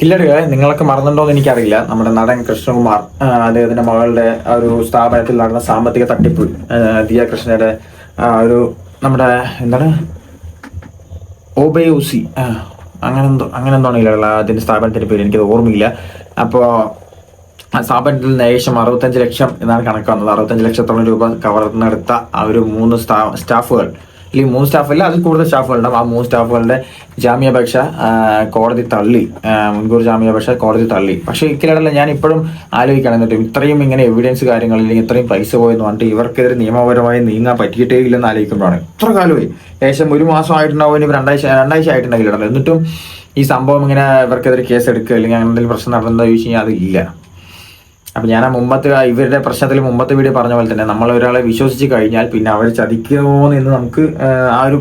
കില്ലറുകളെ നിങ്ങളൊക്കെ മറന്നുണ്ടോ എന്ന് എനിക്കറിയില്ല. നമ്മുടെ നടൻ കൃഷ്ണകുമാർ അദ്ദേഹത്തിന്റെ മകളുടെ ഒരു സ്ഥാപനത്തിൽ നടന്ന സാമ്പത്തിക തട്ടിപ്പ് ദിയ കൃഷ്ണയുടെ ഒരു നമ്മുടെ എന്താണ്? ഓബയോസി അങ്ങനെ എന്തോ അങ്ങനെ എന്തോണ് ഇല്ല അതിന്റെ സ്ഥാപനത്തിന്റെ പേര്. എനിക്കത് ഓർമ്മയില്ല. അപ്പോ ആ സ്ഥാപനത്തിൽ നിന്ന് ഏകദേശം അറുപത്തഞ്ച് ലക്ഷം എന്നാണ് കണക്ക് വന്നത് അറുപത്തഞ്ച് ലക്ഷത്തോളം രൂപ കവർന്നെടുത്ത ആ ഒരു മൂന്ന് സ്റ്റാ സ്റ്റാഫുകൾ അല്ലെങ്കിൽ മൂന്ന് സ്റ്റാഫല്ല? അതിൽ കൂടുതൽ സ്റ്റാഫുകളുണ്ടാവും. ആ മൂന്ന് സ്റ്റാഫുകളുടെ ജാമ്യാപേക്ഷ കോടതി തള്ളി. മുൻകൂർ ജാമ്യാപേക്ഷ കോടതി തള്ളി. പക്ഷേ ഇക്കിലടല്ല ഞാൻ ഇപ്പോഴും ആലോചിക്കണം. എന്നിട്ട് ഇത്രയും ഇങ്ങനെ എവിഡൻസ് കാര്യങ്ങൾ അല്ലെങ്കിൽ ഇത്രയും പൈസ പോയെന്ന് പറഞ്ഞിട്ട് ഇവർക്കെതിരെ നിയമപരമായി നീങ്ങാൻ പറ്റിയിട്ടേ ഇല്ലെന്ന് ആലോചിക്കുമ്പോഴാണ്. ഇത്ര കാലമായി. ഏകദേശം ഒരു മാസം ആയിട്ടുണ്ടാവും. ഇനി രണ്ടാഴ്ച രണ്ടാഴ്ച ആയിട്ടുണ്ടെങ്കിൽ എന്നിട്ടും ഈ സംഭവം ഇങ്ങനെ ഇവർക്കെതിരെ കേസ് എടുക്കുക അല്ലെങ്കിൽ അങ്ങനെ എന്തെങ്കിലും പ്രശ്നം നടന്നതെന്ന് ചോദിച്ചു കഴിഞ്ഞാൽ അതില്ല. അപ്പൊ ഞാൻ ആ മുമ്പത്തെ ഇവരുടെ പ്രശ്നത്തിൽ മുമ്പത്തെ വീഡിയോ പറഞ്ഞ പോലെ തന്നെ നമ്മൾ ഒരാളെ വിശ്വസിച്ച് കഴിഞ്ഞാൽ പിന്നെ അവർ ചതിക്കുമോ എന്ന് നമുക്ക് ആ, ഒരു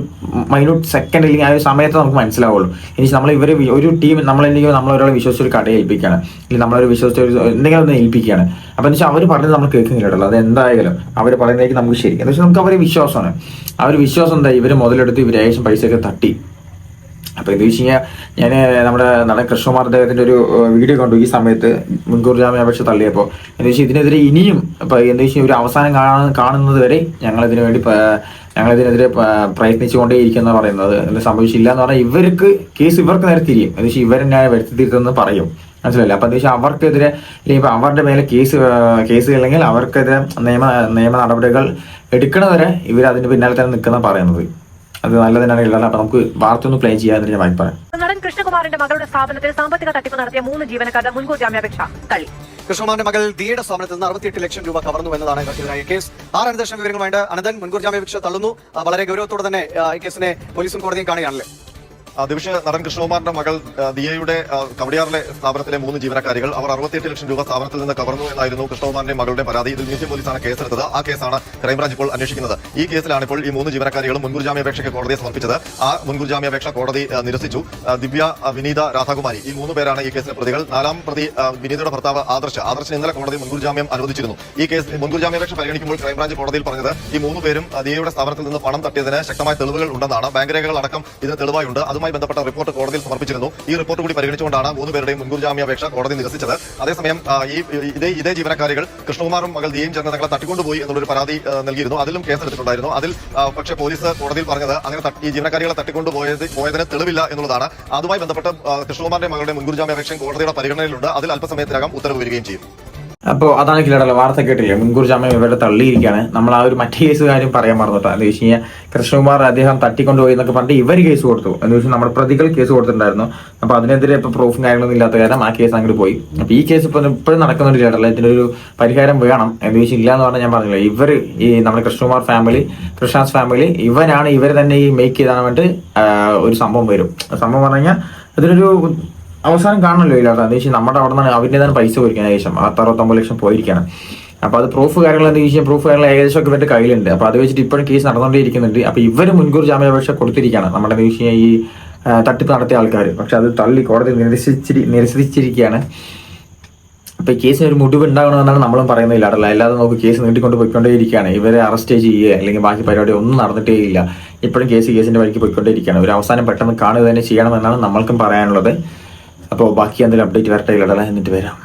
മൈനൂട്ട് സെക്കൻഡ് അല്ലെങ്കിൽ ആ ഒരു സമയത്ത് നമുക്ക് മനസ്സിലാവുള്ളൂ. ഇനി നമ്മൾ ഇവർ ഒരു ടീം നമ്മളെന്തെങ്കിലും നമ്മൾ ഒരാളെ വിശ്വസിച്ച് ഒരു കടയെ ഏൽപ്പിക്കുകയാണ്. അല്ലെങ്കിൽ നമ്മളൊരു വിശ്വസിച്ച് ഒരു എന്തെങ്കിലും ഒന്ന് ഏൽപ്പിക്കുകയാണ്. അപ്പൊ എന്ന് വെച്ചാൽ അവർ പറഞ്ഞത് നമ്മൾ കേൾക്കുന്നില്ലല്ലോ അത് എന്തായാലും അവർ പറയുന്നതായിരിക്കും നമുക്ക് ശരി എന്ന് വെച്ചാൽ നമുക്ക് അവരെ വിശ്വാസമാണ്. ആ ഒരു വിശ്വാസം എന്താ? ഇവർ മുതലെടുത്ത് ഇവർ ഏകദേശം പൈസയൊക്കെ തട്ടി. അപ്പൊ ഇത് വെച്ച് കഴിഞ്ഞാൽ ഞാൻ നമ്മുടെ നടൻ കൃഷ്ണകുമാർ അദ്ദേഹത്തിന്റെ ഒരു വീഡിയോ കണ്ടു ഈ സമയത്ത് മുൻകൂർ ജാമ്യാപേക്ഷ തള്ളിയപ്പോൾ എന്ന് വെച്ചാൽ ഇതിനെതിരെ ഇനിയും ഇപ്പൊ എന്താ വെച്ചാൽ ഒരു അവസാനം കാണാൻ കാണുന്നത് വരെ ഞങ്ങൾ ഇതിനു വേണ്ടി ഞങ്ങളിതിനെതിരെ പ്രയത്നിച്ചുകൊണ്ടേയിരിക്കുന്ന പറയുന്നത്. എന്ന് സംഭവിച്ചില്ല എന്ന് പറഞ്ഞാൽ ഇവർക്ക് കേസ് ഇവർക്ക് നേരെ തിരിയും. എന്ന് വെച്ചാൽ ഇവരെന്നെ വരുത്തിത്തിരുത്തുന്നു പറയും. മനസ്സിലായില്ല? അപ്പൊ എന്താ വെച്ചാൽ അവർക്കെതിരെ ഇപ്പൊ അവരുടെ മേലെ കേസ് കേസ് അല്ലെങ്കിൽ അവർക്കെതിരെ നിയമ നിയമ നടപടികൾ എടുക്കണവരെ ഇവർ അതിന് പിന്നാലെ തന്നെ നിൽക്കുന്ന പറയുന്നത്. അത് നല്ലതിനാണ് ഉള്ളത് അപ്പൊ നമുക്ക് വാർത്ത ഒന്ന് പ്ലേ ചെയ്യാൻ ഞാൻ പറയാം നടൻ കൃഷ്ണകുമാറിന്റെ മകളുടെ സ്ഥാപനത്തിൽ സാമ്പത്തിക തട്ടിപ്പ് നടത്തിയ മൂന്ന് ജീവനക്കാരുടെ മുൻകൂർ ജാമ്യാപേക്ഷ തള്ളി. കൃഷ്ണകുമാറിന്റെ മകൾ ദിയയുടെ സ്ഥാപനത്തിൽ നിന്ന് അറുപത്തിയെട്ട് ലക്ഷം രൂപ കവർന്നു എന്നതാണ് ഇവർക്കെതിരായ കേസ്. ആറ് അനന്തരം വിവരങ്ങളുമായിട്ട് അനന്തൻ മുൻകൂർ ജാമ്യാപേക്ഷ തള്ളുന്നു. വളരെ ഗൗരവത്തോടെ തന്നെ ഈ കേസിനെ പോലീസും കോടതിയും കാണുകയാണല്ലേ? ആ, ദിവിഷ നടൻ കൃഷ്ണകുമാറിന്റെ മകൾ ദിയയുടെ കവടിയാറിലെ സ്ഥാപനത്തിലെ മൂന്ന് ജീവനക്കാരികൾ അവർ അറുപത്തിയെട്ട് ലക്ഷം രൂപ സ്ഥാപനത്തിൽ നിന്ന് കവർന്നു എന്നായിരുന്നു കൃഷ്ണകുമാറിന്റെ മകളുടെ പരാതി. ഇതിൽ മ്യൂസിയം പോലീസാണ് കേസെടുത്തത്. ആ കേസാണ് ക്രൈംബ്രാഞ്ച് ഇപ്പോൾ അന്വേഷിക്കുന്നത്. ഈ കേസിലാണ് ഇപ്പോൾ ഈ മൂന്ന് ജീവനക്കാരികളും മുൻകൂർ ജാമ്യാപേക്ഷയ്ക്ക് കോടതിയെ സമർപ്പിച്ചത്. ആ മുൻകൂർ ജാമ്യാപേക്ഷ കോടതി നിരസിച്ചു. ദിവ്യ വിനീത രാധാകുമാരി ഈ മൂന്ന് പേരാണ് ഈ കേസിലെ പ്രതികൾ. നാലാം പ്രതി വിനീതയുടെ ഭർത്താവ് ആദർശ്. ആദർശിന് ഇന്നലെ കോടതി മുൻകൂർ ജാമ്യം അനുവദിച്ചിരുന്നു. ഈ കേസ് മുൻകൂർ ജാമ്യാപേക്ഷ പരിഗണിക്കുമ്പോൾ ക്രൈംബ്രാഞ്ച് കോടതിയിൽ പറഞ്ഞത് ഈ മൂന്ന് പേരും ദിയയുടെ സ്ഥാപനത്തിൽ നിന്ന് പണം തട്ടിയതിന് ശക്തമായ തെളിവുകൾ ഉണ്ടെന്നാണ്. ബാങ്ക് രേഖകൾ അടക്കം ഇതിന് തെളിവായുണ്ട്. അതുമായി ബന്ധപ്പെട്ട റിപ്പോർട്ട് കോടതിയിൽ സമർപ്പിച്ചിരുന്നു. ഈ റിപ്പോർട്ട് കൂടി പരിഗണിച്ചുകൊണ്ടാണ് മൂന്ന് പേരുടെയും മുൻകൂർ ജാമ്യാപേക്ഷ കോടതി നിരസിച്ചത്. അതേസമയം ഈ ഇതേ ഇതേ ജീവനക്കാരികൾ കൃഷ്ണകുമാറും മകൾ ദിയും ചേർന്ന് തങ്ങളെ തട്ടിക്കൊണ്ടുപോയി എന്നുള്ളൊരു പരാതി നൽകിയിരുന്നു. അതിലും കേസെടുത്തിട്ടുണ്ടായിരുന്നു. അതിൽ പക്ഷെ പോലീസ് കോടതിയിൽ പറഞ്ഞത് അങ്ങനെ ഈ ജീവനക്കാരികളെ തട്ടിക്കൊണ്ടുപോയത് പോയതിന് തെളിവില്ല എന്നുള്ളതാണ്. അതുമായി ബന്ധപ്പെട്ട് കൃഷ്ണകുമാറിന്റെ മകളുടെ മുൻകൂർ ജാമ്യാപേക്ഷയും കോടതിയുടെ പരിഗണനയിലുണ്ട്. അതിൽ അല്പസമയത്തിനകം ഉത്തരവ് വരികയും ചെയ്യും. അപ്പോൾ അതാണ് കിലടല വാർത്ത കേട്ടില്ലേ? മുൻകൂർ ജാമ്യം ഇവരുടെ തള്ളിയിരിക്കുകയാണ്. നമ്മൾ ആ ഒരു മറ്റേ കേസ് കാര്യം പറയാൻ മറന്നിട്ടാണ് എന്ന് വെച്ച് കഴിഞ്ഞാൽ കൃഷ്ണകുമാർ അദ്ദേഹം തട്ടിക്കൊണ്ടുപോയി എന്നൊക്കെ പറഞ്ഞിട്ട് ഇവർ കേസ് കൊടുത്തു. എന്ന് വെച്ചാൽ നമ്മുടെ പ്രതികൾ കേസ് കൊടുത്തിട്ടുണ്ടായിരുന്നു. അപ്പൊ അതിനെതിരെ ഇപ്പൊ പ്രൂഫും കാര്യങ്ങളൊന്നും ഇല്ലാത്ത കാരണം ആ കേസ് അങ്ങോട്ട് പോയി. അപ്പൊ ഈ കേസ് ഇപ്പൊ ഇപ്പോഴും നടക്കുന്ന ഒരു കേട്ടല്ല ഇതിനൊരു പരിഹാരം വേണം. എന്ന് വെച്ചാൽ ഇല്ല എന്ന് പറഞ്ഞാൽ ഞാൻ പറഞ്ഞില്ല ഇവർ ഈ നമ്മുടെ കൃഷ്ണകുമാർ ഫാമിലി കൃഷ്ണാസ് ഫാമിലി ഇവരാണ് ഇവർ തന്നെ ഈ മേക്ക് ചെയ്താൽ വേണ്ടി ഒരു സംഭവം വരും. സംഭവം പറഞ്ഞു കഴിഞ്ഞാൽ അതിനൊരു അവസാനം കാണണല്ലോ ഇല്ലാത്ത. എന്താ വെച്ചാൽ നമ്മുടെ അവിടെ നിന്ന് അവരുടെ തന്നെ പൈസ പോയിരിക്കുന്നത് ഏകദേശം. പത്ത് അറുപത്തൊമ്പത് ലക്ഷം പോയിരിക്കുകയാണ്. അപ്പോൾ അത് പ്രൂഫ് കാര്യങ്ങൾ എന്താ വെച്ചാൽ പ്രൂഫ് കാര്യങ്ങൾ ഏകദേശം ഒക്കെ ഇവരുടെ കയ്യിലുണ്ട്. അപ്പോൾ അത് വെച്ചിട്ട് ഇപ്പോഴും കേസ് നടന്നുകൊണ്ടേയിരിക്കുന്നുണ്ട്. അപ്പോൾ ഇവർ മുൻകൂർ ജാമ്യാപേക്ഷ കൊടുത്തിരിക്കുകയാണ്. നമ്മുടെ എന്താ വെച്ച് കഴിഞ്ഞാൽ ഈ തട്ടിപ്പ് നടത്തിയ ആൾക്കാർ പക്ഷെ അത് തള്ളി കോടതി നിരസിച്ചിരി നിരസിച്ചിരിക്കുകയാണ്. അപ്പൊ ഈ കേസിന് ഒരു മുടിവ് ഉണ്ടാകണമെന്നാണ് നമ്മളും പറയുന്നില്ല അടല്ല അല്ലാതെ നമുക്ക് കേസ് നീട്ടിക്കൊണ്ട് പോയിക്കൊണ്ടേയിരിക്കുകയാണ്. ഇവരെ അറസ്റ്റ് ചെയ്യുക അല്ലെങ്കിൽ ബാക്കി പരിപാടി ഒന്നും നടന്നിട്ടേ ഇല്ല. ഇപ്പോഴും കേസ് കേസിന്റെ വഴിക്ക് പോയിക്കൊണ്ടേയിരിക്കുകയാണ്. ഒരു അവസാനം പെട്ടെന്ന് കാണുക തന്നെ ചെയ്യണമെന്നാണ് നമ്മൾക്കും പറയാനുള്ളത്. അപ്പോൾ ബാക്കി എന്തെങ്കിലും അപ്ഡേറ്റ് വരട്ടെ ഇല്ലടല എന്നിട്ട് വരാം.